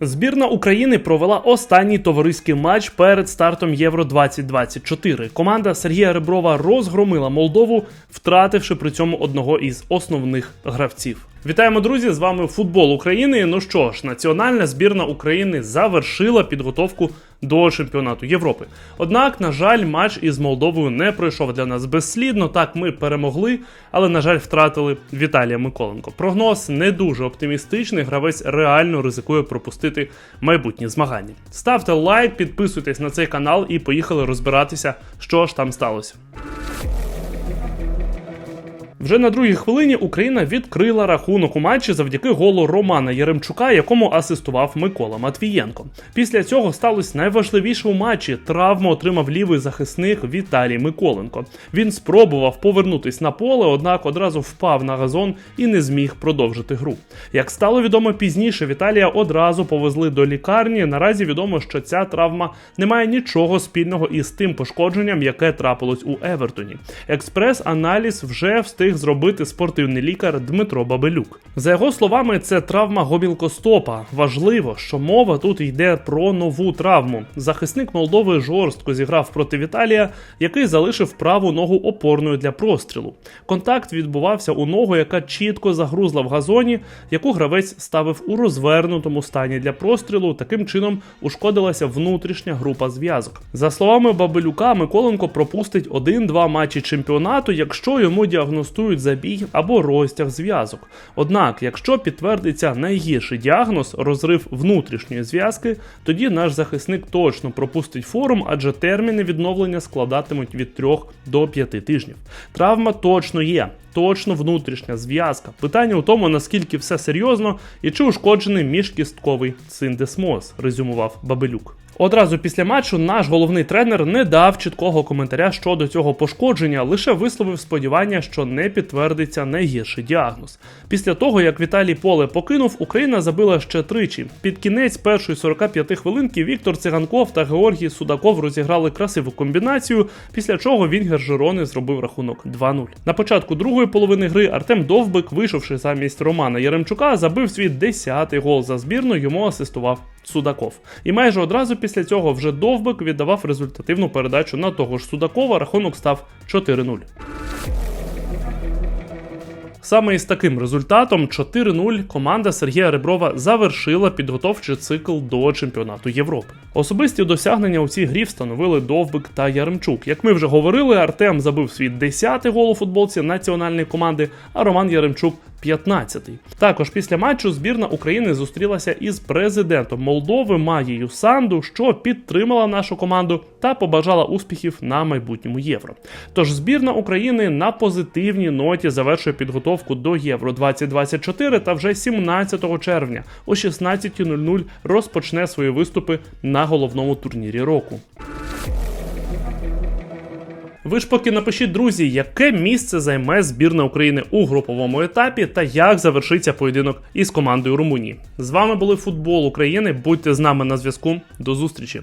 Збірна України провела останній товариський матч перед стартом Євро 2024. Команда Сергія Реброва розгромила Молдову, втративши при цьому одного із основних гравців. Вітаємо, друзі! З вами футбол України. Ну що ж, національна збірна України завершила підготовку до чемпіонату Європи. Однак, на жаль, матч із Молдовою не пройшов для нас безслідно. Так, ми перемогли, але на жаль, втратили Віталія Миколенко. Прогноз не дуже оптимістичний. Гравець реально ризикує пропустити майбутні змагання. Ставте лайк, підписуйтесь на цей канал і поїхали розбиратися, що ж там сталося. Вже на другій хвилині Україна відкрила рахунок у матчі завдяки голу Романа Яремчука, якому асистував Микола Матвієнко. Після цього сталося найважливіше у матчі. Травму отримав лівий захисник Віталій Миколенко. Він спробував повернутись на поле, однак одразу впав на газон і не зміг продовжити гру. Як стало відомо пізніше, Віталія одразу повезли до лікарні. Наразі відомо, що ця травма не має нічого спільного із тим пошкодженням, яке трапилось у Евертоні. Експрес-аналіз вже встиг зробити спортивний лікар Дмитро Бабелюк. За його словами, це травма гомілкостопа. Важливо, що мова тут йде про нову травму. Захисник Молдови жорстко зіграв проти Віталія, який залишив праву ногу опорною для прострілу. Контакт відбувався у ногу, яка чітко загрузла в газоні, яку гравець ставив у розвернутому стані для прострілу. Таким чином ушкодилася внутрішня група зв'язок. За словами Бабелюка, Миколенко пропустить один-два матчі чемпіонату, якщо йому діагностують забій або розтяг зв'язок. Однак, якщо підтвердиться найгірший діагноз розрив внутрішньої зв'язки, тоді наш захисник точно пропустить форум, адже терміни відновлення складатимуть від 3 до 5 тижнів. Травма точно є. Точно внутрішня зв'язка. Питання у тому, наскільки все серйозно і чи ушкоджений міжкістковий синдесмоз, резюмував Бабелюк. Одразу після матчу наш головний тренер не дав чіткого коментаря щодо цього пошкодження, лише висловив сподівання, що не підтвердиться найгірший діагноз. Після того, як Віталій Поле покинув, Україна забила ще тричі. Під кінець першої 45 хвилинки Віктор Циганков та Георгій Судаков розіграли красиву комбінацію, після чого Вінгер Жирони зробив рахунок 2-0. На початку другої половини гри Артем Довбик, вийшовши замість Романа Яремчука, забив свій 10-й гол за збірну, йому асистував Судаков. І майже одразу після цього вже Довбик віддавав результативну передачу на того ж Судакова. Рахунок став 4-0. Саме із таким результатом 4-0 команда Сергія Реброва завершила підготовчий цикл до чемпіонату Європи. Особисті досягнення у цій грі встановили Довбик та Яремчук. Як ми вже говорили, Артем забив свій 10-й гол у футболці національної команди, а Роман Яремчук 15-й. Також після матчу збірна України зустрілася із президентом Молдови Маєю Санду, що підтримала нашу команду та побажала успіхів на майбутньому євро. Тож збірна України на позитивній ноті завершує підготовку до Євро 2024 та вже 17 червня о 16.00 розпочне свої виступи на головному турнірі року. Ви ж поки напишіть, друзі, яке місце займе збірна України у груповому етапі та як завершиться поєдинок із командою Румунії. З вами були футбол України. Будьте з нами на зв'язку. До зустрічі!